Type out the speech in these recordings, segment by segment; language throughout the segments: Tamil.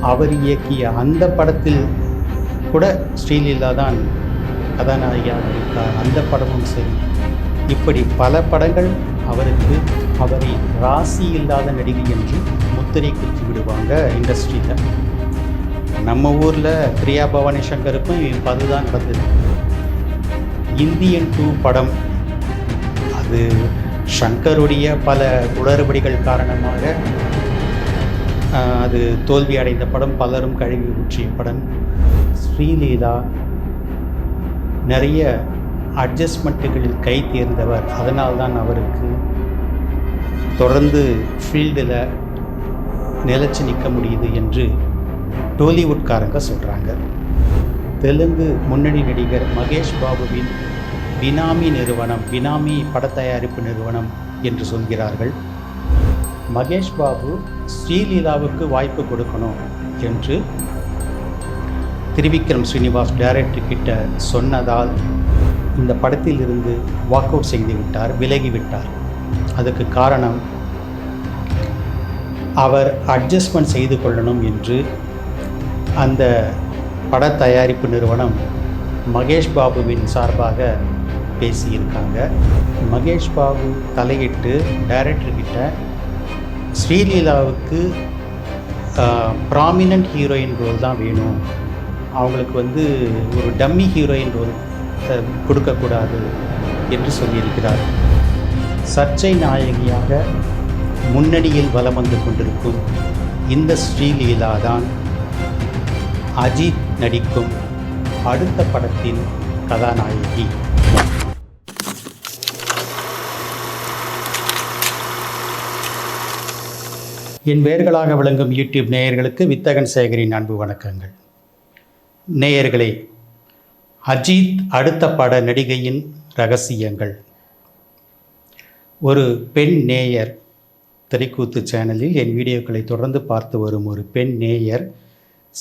அவர் இயக்கிய அந்த படத்தில் கூட ஸ்ரீலீலா தான் கதாநாயகியாக நடித்தார் அந்த படமும் சரி. இப்படி பல படங்கள் அவருக்கு அவரை ராசி இல்லாத நடிகை என்று முத்திரை குத்தி விடுவாங்க இண்டஸ்ட்ரியில். நம்ம ஊரில் பிரியா பவானி சங்கருக்கும் இப்போ அதுதான் நடந்தது இந்தியன் டூ படம். அது சங்கருடைய பல குளறுபடிகள் காரணமாக அது தோல்வி அடைந்த படம் பலரும் கழுவி ஊற்றிய படம். ஸ்ரீலீலா நிறைய அட்ஜஸ்ட்மெண்ட்டுகளில் கை தேர்ந்தவர். அதனால்தான் அவருக்கு தொடர்ந்து ஃபீல்டில் நிலச்சி நிற்க முடியுது என்று டோலிவுட்காரங்க சொல்கிறாங்க தெலுங்கு முன்னணி நடிகர் மகேஷ் பாபுவின் பினாமி நிறுவனம் பினாமி படத்தயாரிப்பு நிறுவனம் என்று சொல்கிறார்கள். மகேஷ் பாபு ஸ்ரீலீலாவுக்கு வாய்ப்பு கொடுக்கணும் என்று திரிவிக்ரம் ஸ்ரீனிவாஸ் டைரக்டர் கிட்ட சொன்னதால் இந்த படத்தில் இருந்து வாக் அவுட் செய்து விட்டார் விலகி விட்டார். அதுக்கு காரணம் அவர் அட்ஜஸ்ட்மெண்ட் செய்து கொள்ளணும் என்று அந்த பட தயாரிப்பு நிறுவனம் மகேஷ் பாபுவின் சார்பாக பேசியிருக்காங்க. மகேஷ் பாபு தலையிட்டு டைரக்டர்கிட்ட ஸ்ரீலீலாவுக்கு ப்ராமினன்ட் ஹீரோயின் ரோல் தான் வேணும். அவங்களுக்கு வந்து ஒரு டம்மி ஹீரோயின் ரோல் கொடுக்கக்கூடாது என்று சொல்லியிருக்கிறார். சர்ச்சை நாயகியாக முன்னணியில் வலம் வந்து கொண்டிருக்கும் இந்த ஸ்ரீலீலா தான் அஜித் நடிக்கும் அடுத்த படத்தின் கதாநாயகி. என் வேர்களாக விளங்கும் யூடியூப் நேயர்களுக்கு வித்தகன் சேகரின் அன்பு வணக்கங்கள். நேயர்களே அஜித் அடுத்த பட நடிகையின் ரகசியங்கள். ஒரு பெண் நேயர் திரைக்கூத்து சேனலில் என் வீடியோக்களை தொடர்ந்து பார்த்து வரும் ஒரு பெண் நேயர்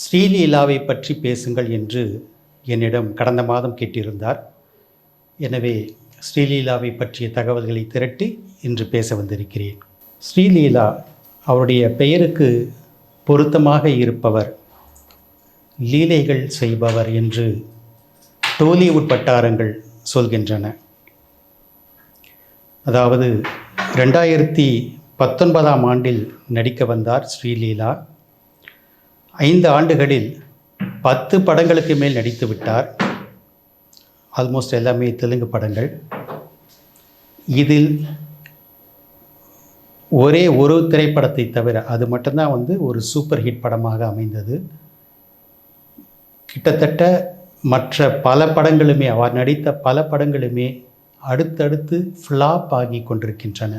ஸ்ரீலீலாவை பற்றி பேசுங்கள் என்று என்னிடம் கடந்த மாதம் கேட்டிருந்தார். எனவே ஸ்ரீலீலாவை பற்றிய தகவல்களை திரட்டி இன்று பேச வந்திருக்கிறேன். ஸ்ரீலீலா அவருடைய பெயருக்கு பொருத்தமாக இருப்பவர் லீலைகள் செய்பவர் என்று டோலிவுட் வட்டாரங்கள் சொல்கின்றன. அதாவது ரெண்டாயிரத்தி பத்தொன்பதாம் ஆண்டில் நடிக்க வந்தார் ஸ்ரீலீலா. ஐந்து ஆண்டுகளில் பத்து படங்களுக்கு மேல் நடித்து விட்டார். ஆல்மோஸ்ட் எல்லாமே தெலுங்கு படங்கள். இதில் ஒரே ஒரு திரைப்படத்தை தவிர அது மட்டும்தான் வந்து ஒரு சூப்பர் ஹிட் படமாக அமைந்தது. கிட்டத்தட்ட மற்ற பல படங்களுமே அவர் நடித்த பல படங்களுமே அடுத்தடுத்து ஃப்ளாப் ஆகி கொண்டிருக்கின்றன.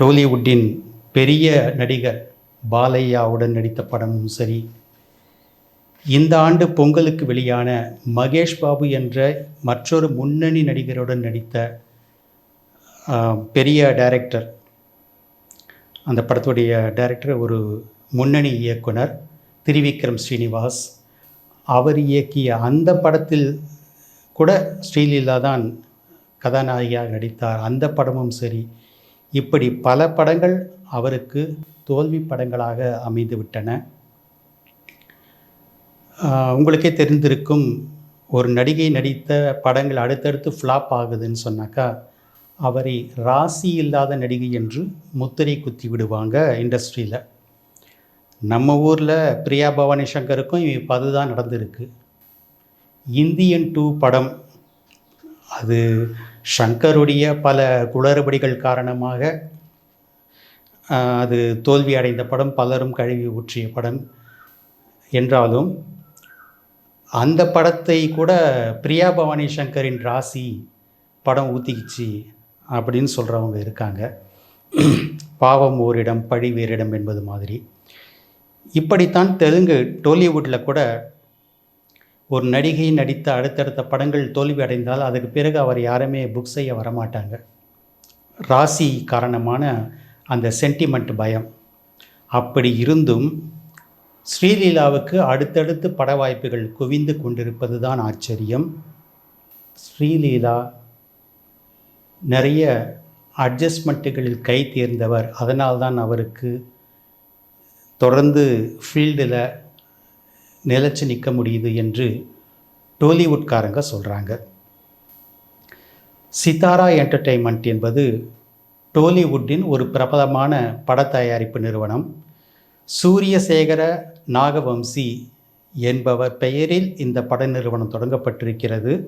டோலிவுட்டின் பெரிய நடிகர் பாலையாவுடன் நடித்த படமும் சரி இந்த ஆண்டு பொங்கலுக்கு வெளியான மகேஷ் பாபு என்ற மற்றொரு முன்னணி நடிகருடன் நடித்த பெரிய டைரக்டர் அந்த படத்துடைய டைரக்டர் ஒரு முன்னணி இயக்குனர் திரிவிக்ரம் ஸ்ரீனிவாஸ். அவர் இயக்கிய அந்த படத்தில் கூட ஸ்ரீலீலா தான் கதாநாயகியாக நடித்தார். அந்த படமும் சரி. இப்படி பல படங்கள் அவருக்கு தோல்வி படங்களாக அமைந்துவிட்டன. உங்களுக்கே தெரிந்திருக்கும் ஒரு நடிகை நடித்த படங்கள் அடுத்தடுத்து ஃப்ளாப் ஆகுதுன்னு சொன்னாக்கா அவரை ராசி இல்லாத நடிகை என்று முத்திரை குத்தி விடுவாங்க இண்டஸ்ட்ரியில். நம்ம ஊரில் பிரியா பவானி சங்கருக்கும் இப்போ அதுதான் நடந்திருக்கு. இந்தியன் டூ படம். அது சங்கருடைய பல குளறுபடிகள் காரணமாக அது தோல்வி அடைந்த படம் பலரும் கழுவி ஊற்றிய படம் என்றாலும் அந்த படத்தை கூட பிரியா பவானி சங்கரின் ராசி படம் ஊற்றிக்கிச்சு அப்படின்னு சொல்கிறவங்க இருக்காங்க. பாவம் ஓரிடம் பழி வேறிடம் என்பது மாதிரி. இப்படித்தான் தெலுங்கு டோலிவுட்டில் கூட ஒரு நடிகை நடித்த அடுத்தடுத்த படங்கள் தோல்வி அடைந்தால் அதுக்கு பிறகு அவர் யாருமே புக் செய்ய வரமாட்டாங்க. ராசி காரணமான அந்த சென்டிமெண்ட் பயம். அப்படி இருந்தும் ஸ்ரீலீலாவுக்கு அடுத்தடுத்து பட வாய்ப்புகள் குவிந்து கொண்டிருப்பது தான் ஆச்சரியம். ஸ்ரீலீலா நிறைய அட்ஜஸ்ட்மெண்ட்டுகளில் கை தேர்ந்தவர். அதனால்தான் அவருக்கு தொடர்ந்து ஃபீல்டில் நிலச்சி நிற்க முடியுது என்று டோலிவுட்காரங்க சொல்கிறாங்க சித்தாரா என்டர்டெயின்மெண்ட் என்பது டோலிவுட்டின் ஒரு பிரபலமான பட தயாரிப்பு நிறுவனம். சூரியசேகர நாகவம்சி என்பவர் பெயரில் இந்த பட நிறுவனம் தொடங்கப்பட்டிருக்கிறது.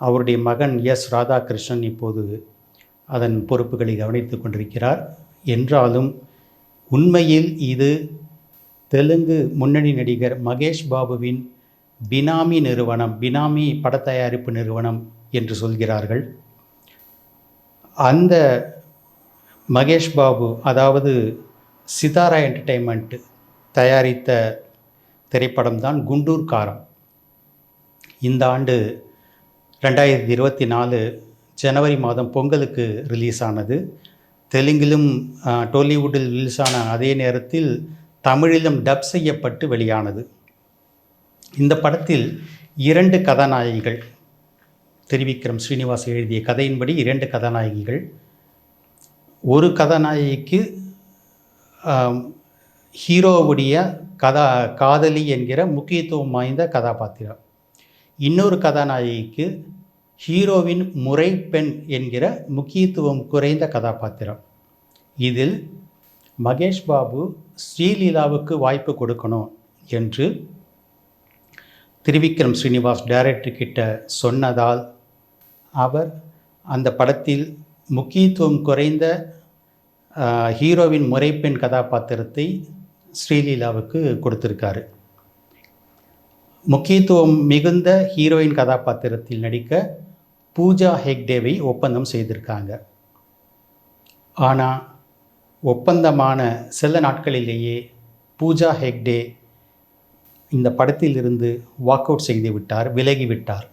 அவருடைய மகன் எஸ் ராதாகிருஷ்ணன் இப்போது அதன் பொறுப்புகளை கவனித்து கொண்டிருக்கிறார். என்றாலும் உண்மையில் இது தெலுங்கு முன்னணி நடிகர் மகேஷ் பாபுவின் பினாமி நிறுவனம் பினாமி படத்தயாரிப்பு நிறுவனம் என்று சொல்கிறார்கள். அந்த மகேஷ் பாபு அதாவது சிதாரா என்டர்டெயின்மெண்ட் தயாரித்த திரைப்படம் தான் குண்டூர் காரம் இந்த ஆண்டு ரெண்டாயிரத்தி இருபத்தி நாலு ஜனவரி மாதம் பொங்கலுக்கு ரிலீஸ் ஆனது. தெலுங்கிலும் டோலிவுட்டில் ரிலீஸ் ஆன அதே நேரத்தில் தமிழிலும் டப் செய்யப்பட்டு வெளியானது. இந்த படத்தில் இரண்டு கதாநாயகிகள் திருவிக்ரம் ஸ்ரீனிவாஸ் எழுதிய கதையின்படி இரண்டு கதாநாயகிகள். ஒரு கதாநாயகிக்கு ஹீரோவுடைய கதா காதலி என்கிற முக்கியத்துவம் வாய்ந்த கதாபாத்திரம். இன்னொரு கதாநாயகிக்கு ஹீரோவின் முறை பெண் என்கிற முக்கியத்துவம் குறைந்த கதாபாத்திரம். இதில் மகேஷ் பாபு ஸ்ரீலீலாவுக்கு வாய்ப்பு கொடுக்கணும் என்று திருவிக்ரம் ஸ்ரீனிவாஸ் டைரக்டர் கிட்ட சொன்னதால் அவர் அந்த படத்தில் முக்கியத்துவம் குறைந்த ஹீரோவின் முறைப்பெண் கதாபாத்திரத்தை ஸ்ரீலீலாவுக்கு கொடுத்துருக்காரு. முக்கியத்துவம் மிகுந்த ஹீரோயின் கதாபாத்திரத்தில் நடிக்க பூஜா ஹெக்டேவை ஒப்பந்தம் செய்திருக்காங்க. ஆனால் ஒப்பந்தமான சில நாட்களிலேயே பூஜா ஹெக்டே இந்த படத்திலிருந்து வாக் அவுட் செய்து விட்டார் விலகி விட்டார்.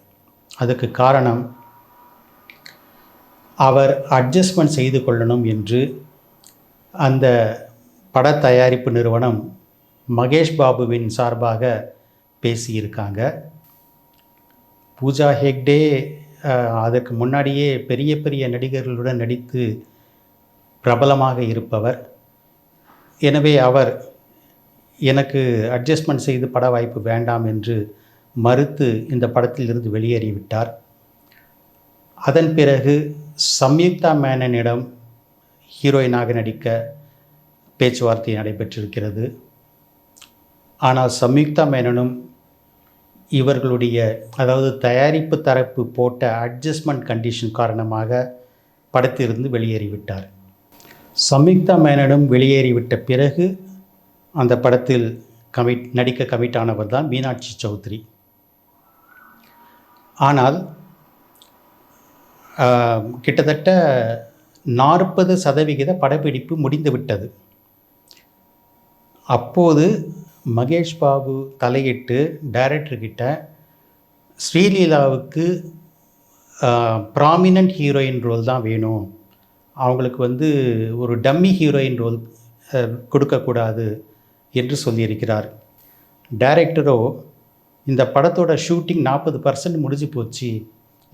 அதுக்கு காரணம் அவர் அட்ஜஸ்ட்மெண்ட் செய்து கொள்ளணும் என்று அந்த பட தயாரிப்பு நிறுவனம் மகேஷ் பாபுவின் சார்பாக பேசியிருக்காங்க. பூஜா ஹெக்டே அதற்கு முன்னாடியே பெரிய பெரிய நடிகர்களுடன் நடித்து பிரபலமாக இருப்பவர். எனவே அவர் எனக்கு அட்ஜஸ்ட்மெண்ட் செய்து பட வாய்ப்பு வேண்டாம் என்று மறுத்து இந்த படத்திலிருந்து வெளியேறிவிட்டார். அதன் பிறகு சம்யுக்தா மேனனிடம் ஹீரோயினாக நடிக்க பேச்சுவார்த்தை நடைபெற்றிருக்கிறது. ஆனால் சம்யுக்தா மேனனும் இவர்களுடைய அதாவது தயாரிப்பு தரப்பு போட்ட அட்ஜஸ்ட்மெண்ட் கண்டிஷன் காரணமாக படத்திலிருந்து வெளியேறிவிட்டார். சம்யுக்தா மேனனும் வெளியேறிவிட்ட பிறகு அந்த படத்தில் கமிட் நடிக்க கமிட் ஆனவர் தான் மீனாட்சி சௌத்ரி. ஆனால் கிட்டத்தட்ட நாற்பது சதவிகித படப்பிடிப்பு முடிந்துவிட்டது. அப்போது மகேஷ் பாபு தலையிட்டு டைரக்டர்கிட்ட ஸ்ரீலீலாவுக்கு ப்ராமினன்ட் ஹீரோயின் ரோல் தான் வேணும். அவங்களுக்கு வந்து ஒரு டம்மி ஹீரோயின் ரோல் கொடுக்கக்கூடாது என்று சொல்லியிருக்கிறார். டைரக்டரோ இந்த படத்தோட ஷூட்டிங் நாற்பது பர்சன்ட் முடிஞ்சு போச்சு.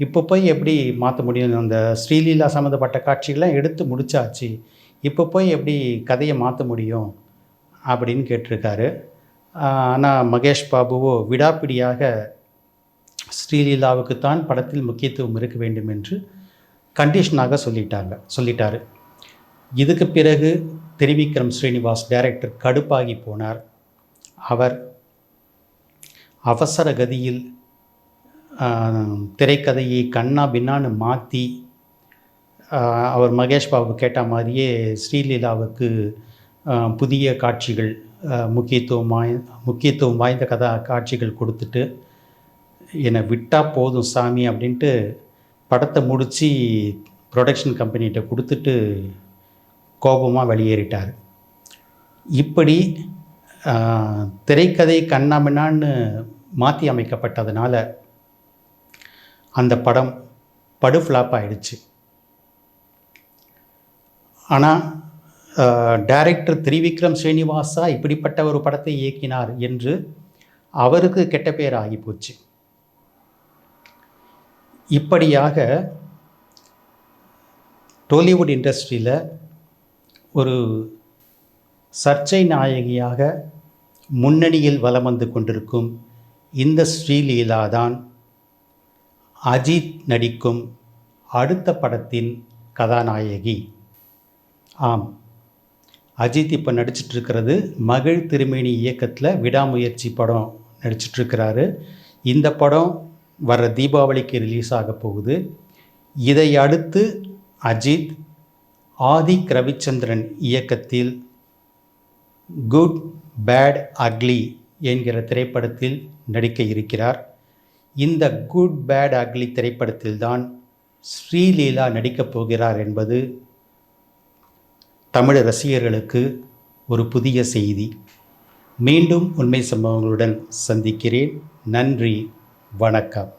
இப்போ போய் எப்படி மாற்ற முடியும்? அந்த ஸ்ரீலீலா சம்மந்தப்பட்ட காட்சிகள்லாம் எடுத்து முடிச்சாச்சு. இப்போ போய் எப்படி கதையை மாற்ற முடியும்? அப்படின்னு கேட்டிருக்காரு. ஆனால் மகேஷ் பாபுவோ விடாப்பிடியாக ஸ்ரீலீலாவுக்குத்தான் படத்தில் முக்கியத்துவம் இருக்க வேண்டும் என்று கண்டிஷனாக சொல்லிட்டாங்க சொல்லிட்டார். இதுக்கு பிறகு திருவிக்ரம் ஸ்ரீனிவாஸ் டைரக்டர் கடுப்பாகி போனார். அவர் அவசர கதியில் திரைக்கதையை கண்ணா பின்னான்னு மாற்றி அவர் மகேஷ் பாபு கேட்ட மாதிரியே ஸ்ரீலீலாவுக்கு புதிய காட்சிகள் முக்கியத்துவம் வாய் முக்கியத்துவம் வாய்ந்த கதா காட்சிகள் கொடுத்துட்டு என்னை விட்டால் போதும் சாமி அப்படின்ட்டு படத்தை முடித்து ப்ரொடக்ஷன் கம்பெனிகிட்ட கொடுத்துட்டு கோபமாக வெளியேறிட்டார். இப்படி திரைக்கதை கண்ணாமண்ணான்னு மாற்றி அமைக்கப்பட்டதுனால அந்த படம் படு ஃப்ளாப் ஆயிடுச்சு. ஆனால் டைரக்டர் திரிவிக்ரம் ஸ்ரீனிவாசா இப்படிப்பட்ட ஒரு படத்தை இயக்கினார் என்று அவருக்கு கெட்ட பேர் ஆகி போச்சு. இப்படியாக டோலிவுட் இண்டஸ்ட்ரியில் ஒரு சர்ச்சை நாயகியாக முன்னணியில் வலம் வந்து கொண்டிருக்கும் இந்த ஸ்ரீலீலா தான் அஜித் நடிக்கும் அடுத்த படத்தின் கதாநாயகி. ஆம். அஜித் இப்போ நடிச்சிட்ருக்கிறது மகிழ் திருமேனி இயக்கத்தில் விடாமுயற்சி படம் நடிச்சிட்ருக்கிறாரு. இந்த படம் வர தீபாவளிக்கு ரிலீஸ் ஆக போகுது. இதை அடுத்து அஜித் ஆதிக் ரவிச்சந்திரன் இயக்கத்தில் குட் பேட் அக்லி என்கிற திரைப்படத்தில் நடிக்க இருக்கிறார். இந்த குட் பேட் அக்லி திரைப்படத்தில்தான் ஸ்ரீலீலா நடிக்கப் போகிறார் என்பது தமிழ் ரசிகர்களுக்கு ஒரு புதிய செய்தி. மீண்டும் உண்மை சம்பவங்களுடன் சந்திக்கிறேன். நன்றி. வணக்கம்.